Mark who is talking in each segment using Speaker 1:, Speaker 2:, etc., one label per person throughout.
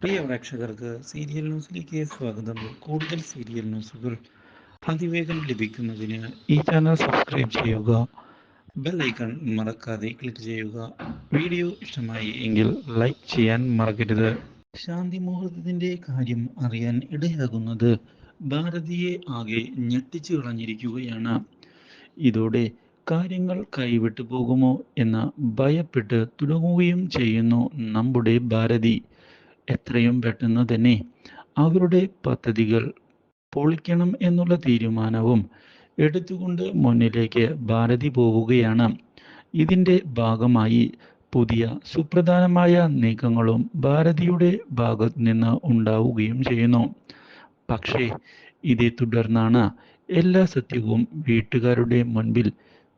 Speaker 1: പ്രിയ പ്രേക്ഷകർക്ക് സീരിയൽ ന്യൂസിലേക്ക് സ്വാഗതം. കൂടുതൽ സീരിയൽ ന്യൂസുകൾ അതിവേഗം ലഭിക്കുന്നതിന് ഈ ചാനൽ സബ്സ്ക്രൈബ് ചെയ്യുക ബെൽ ഐക്കൺ മറക്കാതെ ക്ലിക്ക് ചെയ്യുക. വീഡിയോ ഇഷ്ടമായി എങ്കിൽ ലൈക്ക് ചെയ്യാൻ മറക്കരുത്. ശാന്തി മുഹൂർത്തത്തിന്റെ കാര്യം അറിയാൻ ഇടയാകുന്നത് ഭാരതിയെ ആകെ ഞെട്ടിച്ചു കളഞ്ഞിരിക്കുകയാണ്. ഇതോടെ കാര്യങ്ങൾ കൈവിട്ടു പോകുമോ എന്ന ഭയപ്പെട്ട് തുടങ്ങുകയും ചെയ്യുന്നു നമ്മുടെ ഭാരതി. എത്രയും പെട്ടെന്ന് തന്നെ അവരുടെ പദ്ധതികൾ പൊളിക്കണം എന്നുള്ള തീരുമാനവും എടുത്തുകൊണ്ട് മുന്നിലേക്ക് ഭാരതി പോവുകയാണ്. ഇതിന്റെ ഭാഗമായി പുതിയ സുപ്രധാനമായ നീക്കങ്ങളും ഭാരതിയുടെ ഭാഗത്ത് നിന്ന് ഉണ്ടാവുകയും ചെയ്യുന്നു. പക്ഷേ ഇതേ തുടർന്നാണ് എല്ലാ സത്യവും വീട്ടുകാരുടെ മുൻപിൽ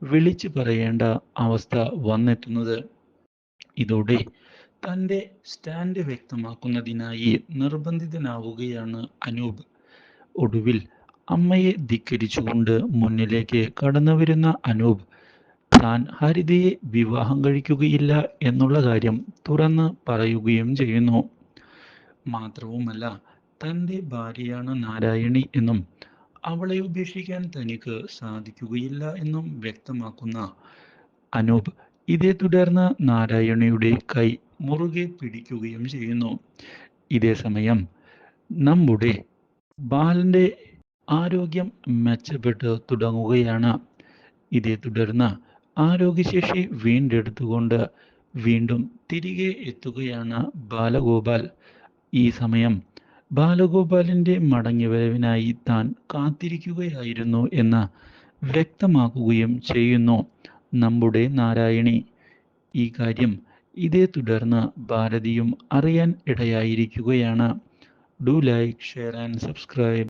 Speaker 1: വിളിച്ചു പറയേണ്ട അവസ്ഥ വന്നെത്തുന്നത്. ഇതോടെ തന്റെ സ്റ്റാൻഡ് വ്യക്തമാക്കുന്നതിനായി നിർബന്ധിതനാവുകയാണ് അനൂപ്. ഒടുവിൽ അമ്മയെ ധിക്കരിച്ചുകൊണ്ട് മുന്നിലേക്ക് കടന്നു വരുന്ന അനൂപ് താൻ ഹരിതയെ വിവാഹം കഴിക്കുകയില്ല എന്നുള്ള കാര്യം തുറന്ന് പറയുകയും ചെയ്യുന്നു. മാത്രവുമല്ല തന്റെ ഭാര്യയാണ് നാരായണി എന്നും അവളെ ഉപേക്ഷിക്കാൻ തനിക്ക് സാധിക്കുകയില്ല എന്നും വ്യക്തമാക്കുന്ന അനൂപ് ഇതേ തുടർന്ന് നാരായണിയുടെ കൈ മുറുകെ പിടിക്കുകയും ചെയ്യുന്നു. ഇതേ സമയം നമ്മുടെ ബാലന്റെ ആരോഗ്യം മെച്ചപ്പെട്ട് തുടങ്ങുകയാണ്. ഇതേ തുടർന്ന് ആരോഗ്യശേഷി വീണ്ടെടുത്തുകൊണ്ട് വീണ്ടും തിരികെ എത്തുകയാണ് ബാലഗോപാൽ. ഈ സമയം ബാലഗോപാലിന്റെ മടങ്ങിവരവിനായി താൻ കാത്തിരിക്കുകയായിരുന്നു എന്ന് വ്യക്തമാക്കുകയും ചെയ്യുന്നു നമ്മുടെ നാരായണി. ഈ കാര്യം ഇതേ തുടർന്ന് ഭാരതിയും അറിയാൻ ഇടയായിരിക്കുകയാണ്. Do like share and subscribe